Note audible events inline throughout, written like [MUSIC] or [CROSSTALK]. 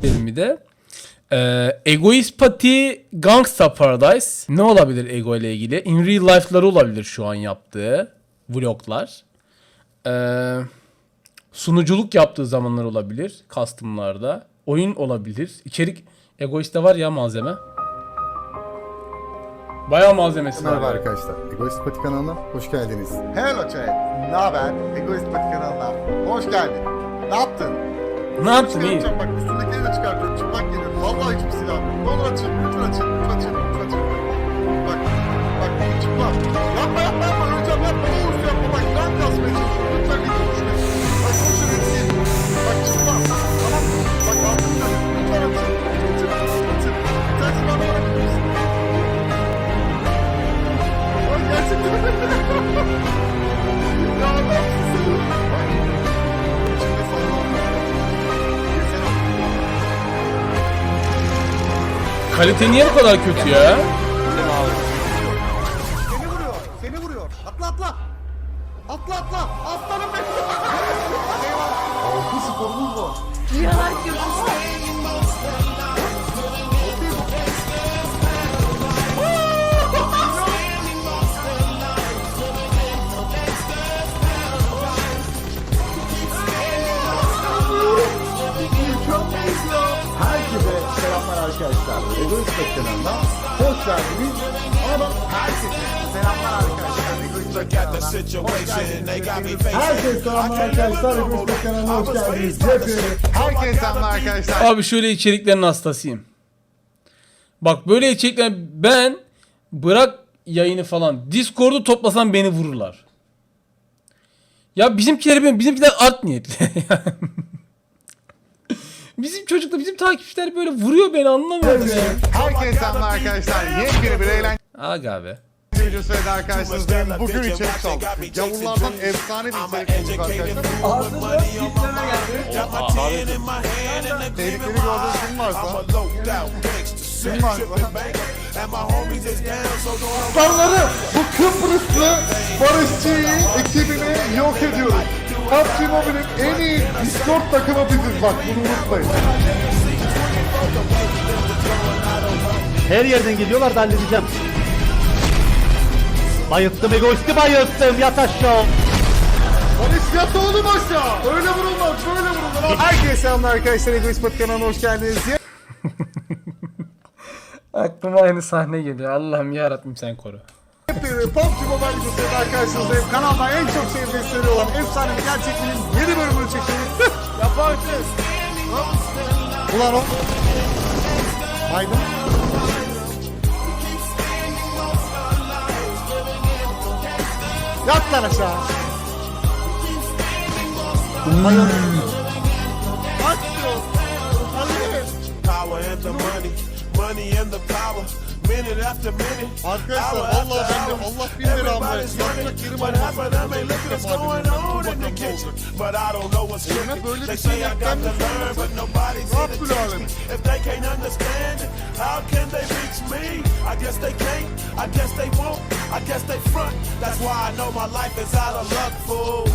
filmi de. Ee, Egoist Pati Gangsta Paradise. Ne olabilir Ego ile ilgili? In Real Life'ları olabilir şu an yaptığı vloglar. Ee, sunuculuk yaptığı zamanlar olabilir. Custom'larda. Oyun olabilir. İçerik Egoist'te var ya malzeme. Bayağı malzemesi var. Merhaba arkadaşlar. Egoist Pati kanalına hoş geldiniz. Hello chat. Ne haber? Egoist Pati kanalına. Hoş geldin. Ne yaptın? Ne yaptın iyi? Bak üstündekileri de çıkartıyorum. Çıplak geliyorum. Vallahi hiçbir silah yok. Ne olur açın. Lütfen açın. Kalite niye bu kadar kötü ya? Seni vuruyor. Seni vuruyor. Atla atla. Atla atla. Aslanım benim. Eyvah. Altı sporumuz var. Rüyalar Pet kanalına hoş geldiniz. Ama herkese selamlar arkadaşlar. Herkese selamlar arkadaşlar. Egoist Pet kanalına hoş geldiniz. Hepiniz. Herkese selamlar arkadaşlar. Abi şöyle içeriklerin hastasıyım. Bak böyle içerikler ben bırak yayını falan Discord'u toplasam beni vururlar. Ya bizimkiler ben bizimkiler art niyetli. [LAUGHS] bizim çocuklar bizim takipçiler böyle vuruyor beni anlamıyorum ya. Herkese selamlar arkadaşlar. Yepyeni bir eğlence Aga be. videosuyla da karşınızdayım. Bugün içerik çaldık. Yavrulardan efsane bir içerik bulduk arkadaşlar. Tehlikeli gördüğünüz film varsa Film varsa Aslanları bu Kıbrıslı barışçıyı ekibini yok ediyoruz. PUBG Mobile'in en iyi Discord takımı biziz bak bunu unutmayın. Her yerden geliyorlar da halledeceğim. Bayılttım egoisti bayılttım yat aşağı. Barış yat oğlum aşağı. Öyle vurulmaz böyle vurulmaz. Herkese selamlar arkadaşlar. Egoist Pat kanalına hoş geldiniz. [LAUGHS] Aklıma aynı sahne geliyor. Allah'ım yarabbim sen koru. PUBG Mobile videosuyla karşınızdayım. Kanalda en çok sevdiğim seri olan Efsane bir Gerçekliğin yeni bölümünü çekiyoruz. [LAUGHS] Yaparsın. Ulan o. Haydi. Yat lan aşağı. Diyor. Hadi. power and the money, money and the power. minute after minute. Arkadaşlar hour Allah after hour. Allah bin going on in the kitchen, But I don't know what's cooking. Böyle they bir şey yapacağım. to teach me. If they can't understand it, how can they reach me? I guess they can't. I guess they won't. I guess they front. That's why I know my life is out of luck, fool.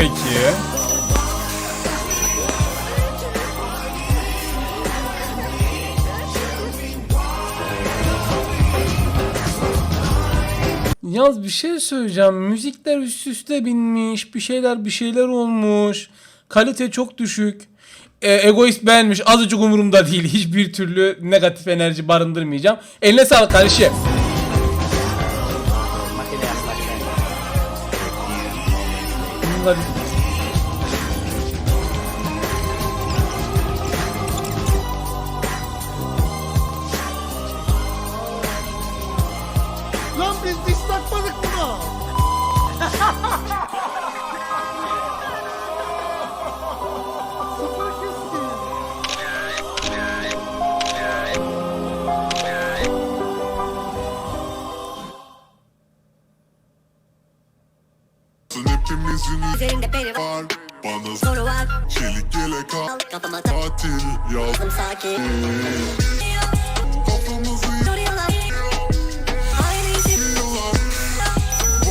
Peki. Yalnız bir şey söyleyeceğim. Müzikler üst üste binmiş. Bir şeyler bir şeyler olmuş. Kalite çok düşük. E, egoist beğenmiş. Azıcık umurumda değil. [LAUGHS] Hiçbir türlü negatif enerji barındırmayacağım. Eline sağlık kardeşim. Bunlar biri Var bana soru var çelik yelek al Kafama Tatil yazdım sakin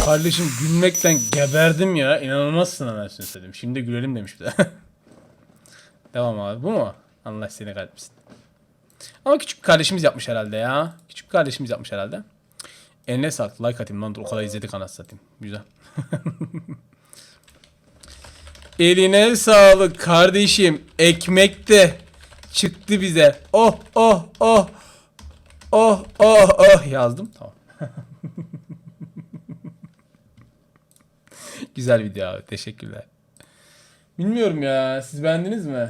Kardeşim gülmekten geberdim ya. İnanılmazsın anasını söyledim. Şimdi gülelim demiş bir de. [LAUGHS] Devam abi. Bu mu? Allah seni kahretmesin. Ama küçük kardeşimiz yapmış herhalde ya. Küçük kardeşimiz yapmış herhalde. Eline sağlık. Like atayım lan. Dur o kadar izledik anasını satayım. Güzel. [LAUGHS] Eline sağlık kardeşim. Ekmek de çıktı bize. Oh oh oh. Oh oh oh yazdım. Tamam. [LAUGHS] Güzel video abi. Teşekkürler. Bilmiyorum ya. Siz beğendiniz mi?